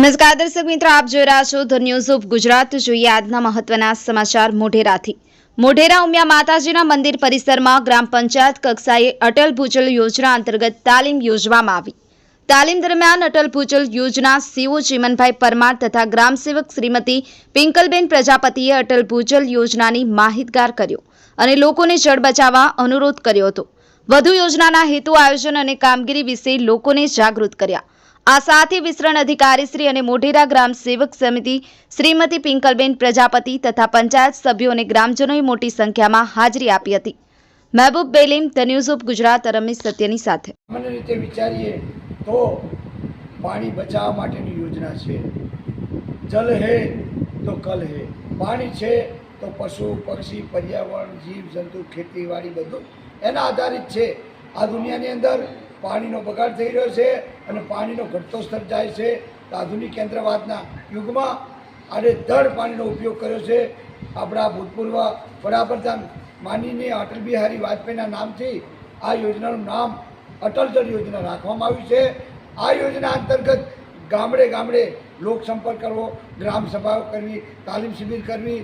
નમસ્કાર દર્શક મિત્રો, આપ જોઈ રહ્યા છો ધ ન્યૂઝ ઓફ ગુજરાત. જોઈએ આજના મહત્વના સમાચાર મોઢેરાથી. મોઢેરા ઉમિયા માતાજીના મંદિર પરિસરમાં ગ્રામ પંચાયત કક્ષાએ અટલ ભૂજલ યોજના અંતર્ગત તાલીમ યોજવામાં આવી. તાલીમ દરમિયાન અટલ ભૂજલ યોજના સીઓ ચીમનભાઈ પરમાર તથા ગ્રામસેવક શ્રીમતી પિંકલબેન પ્રજાપતિએ અટલ ભૂજલ યોજનાની માહિતગાર કર્યો અને લોકોને જળ બચાવવા અનુરોધ કર્યો હતો. વધુ યોજનાના હેતુ આયોજન અને કામગીરી વિશે લોકોને જાગૃત કર્યા. આ સાથે વિસ્તરણ અધિકારી શ્રી અને મોઢેરા ગ્રામ સેવક સમિતિ શ્રીમતી પિંકલબેન પ્રજાપતિ તથા પંચાયત સભ્યો અને ગ્રામજનોએ મોટી સંખ્યામાં હાજરી આપી હતી. Mehboob Belim, the news of Gujarat, Ramesh સત્યની સાથે. સામાન્ય રીતે વિચારીએ તો પાણી બચાવવા માટેની યોજના છે. જલ હે તો કલ હે. પાણી છે તો પશુ, પક્ષી, પર્યાવરણ, જીવ, જંતુ, ખેતીવાડી બધું એના આધારિત છે. આ દુનિયાની અંદર પાણીનો બગાડ થઈ રહ્યો છે અને પાણીનો ઘટતો સ્તર જાય છે. આધુનિક કેન્દ્રવાદના યુગમાં આજે ધડ પાણીનો ઉપયોગ કર્યો છે. આપણા ભૂતપૂર્વ વડાપ્રધાન માનનીય અટલ બિહારી વાજપેયીના નામથી આ યોજનાનું નામ અટલ જળ યોજના રાખવામાં આવ્યું છે. આ યોજના અંતર્ગત ગામડે ગામડે લોક સંપર્ક કરવો ગ્રામ સભાઓ કરવી, તાલીમ શિબિર કરવી